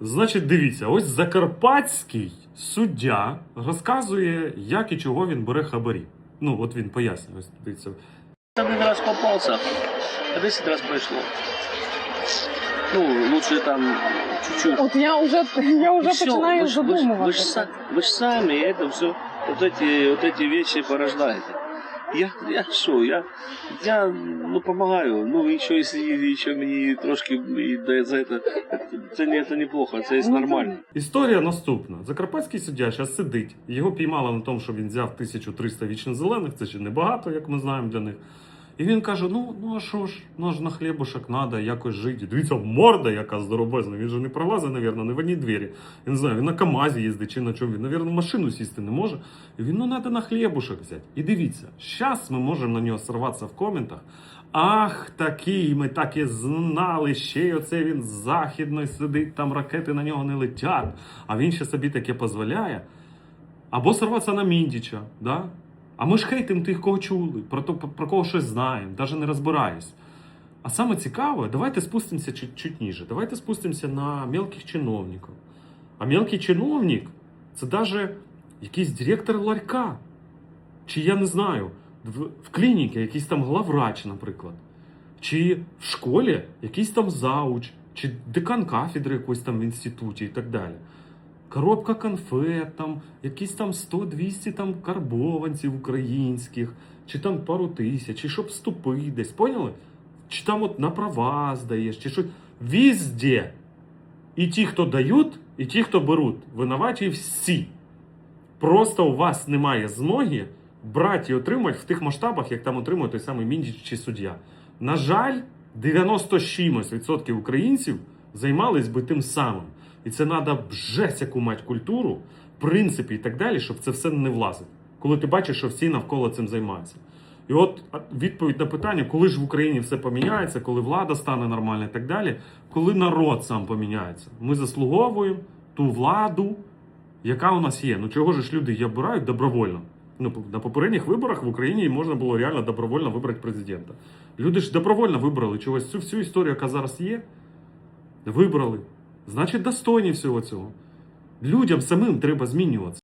Значить, дивіться, ось закарпатський суддя розказує, як і чого він бере хабарі. Ну, от він пояснює. Ось дивіться. Один раз попался, а 10 раз прошло. Ну, лучше там чуть-чуть. От я вже я вже И всё, починаю вы ж- вы ж- Вы, задумуватися. ж, са- вы ж сами это все, вот эти, вот эти вещи порождаете. Я, я що, я, я ну, допомагаю. Ну, і що, мені трошки і дає за це, це, не, це неплохо, це нормально. Історія наступна. Закарпатський суддя зараз сидить. Його піймали на тому, що він взяв 1300 вічно зелених, це ще небагато, як ми знаємо для них. І він каже: ну, ну а що ж, ну ж на хлібушок треба якось жити. Дивіться, морда яка здоровезна. Він же не пролазить, навірно, не в одній двері. Я не знаю, він на КАМАЗі їздить чи на чому він. Навірно, машину сісти не може. І він, ну, треба на хлібушок взяти. І дивіться, зараз ми можемо на нього сорватися в коментах. Ах, такий, ми так і знали, ще й оце він з сидить, там ракети на нього не летять, а він ще собі таке дозволяє. Або сорватися на Міндіча, да? А ми ж хейтимо тих, кого чули, про, то, про кого щось знаємо, навіть не розбираюсь. А саме цікаве, давайте спустимося чуть, чуть ніже. Давайте спустимося на мелких чиновників. А мелкий чиновник це навіть якийсь директор ларька. Чи я не знаю, в, в клініці якийсь там главврач, наприклад. Чи в школі якийсь там зауч, чи декан кафедри якоїсь там в інституті і так далі. Коробка конфет, там, якісь там 100-200 там карбованців українських, чи там пару тисяч, чи щоб вступити десь, поняли? Чи там от на права здаєш, чи що. Везде. І ті, хто дають, і ті, хто беруть, винуваті всі. Просто у вас немає змоги брати і отримати в тих масштабах, як там отримує той самий Міндіч чи суддя. На жаль, 90 з чимось відсотків українців займались би тим самим. І це треба жесть яку мати культуру, принципи і так далі, щоб це все не влазить. Коли ти бачиш, що всі навколо цим займаються. І от відповідь на питання, коли ж в Україні все поміняється, коли влада стане нормальна і так далі, коли народ сам поміняється. Ми заслуговуємо ту владу, яка у нас є. Ну чого ж люди її обирають добровольно? Ну, на попередніх виборах в Україні можна було реально добровольно вибрати президента. Люди ж добровольно вибрали чогось цю всю історію, яка зараз є. Вибрали. Значить, достойні всього цього. Людям самим треба змінюватися.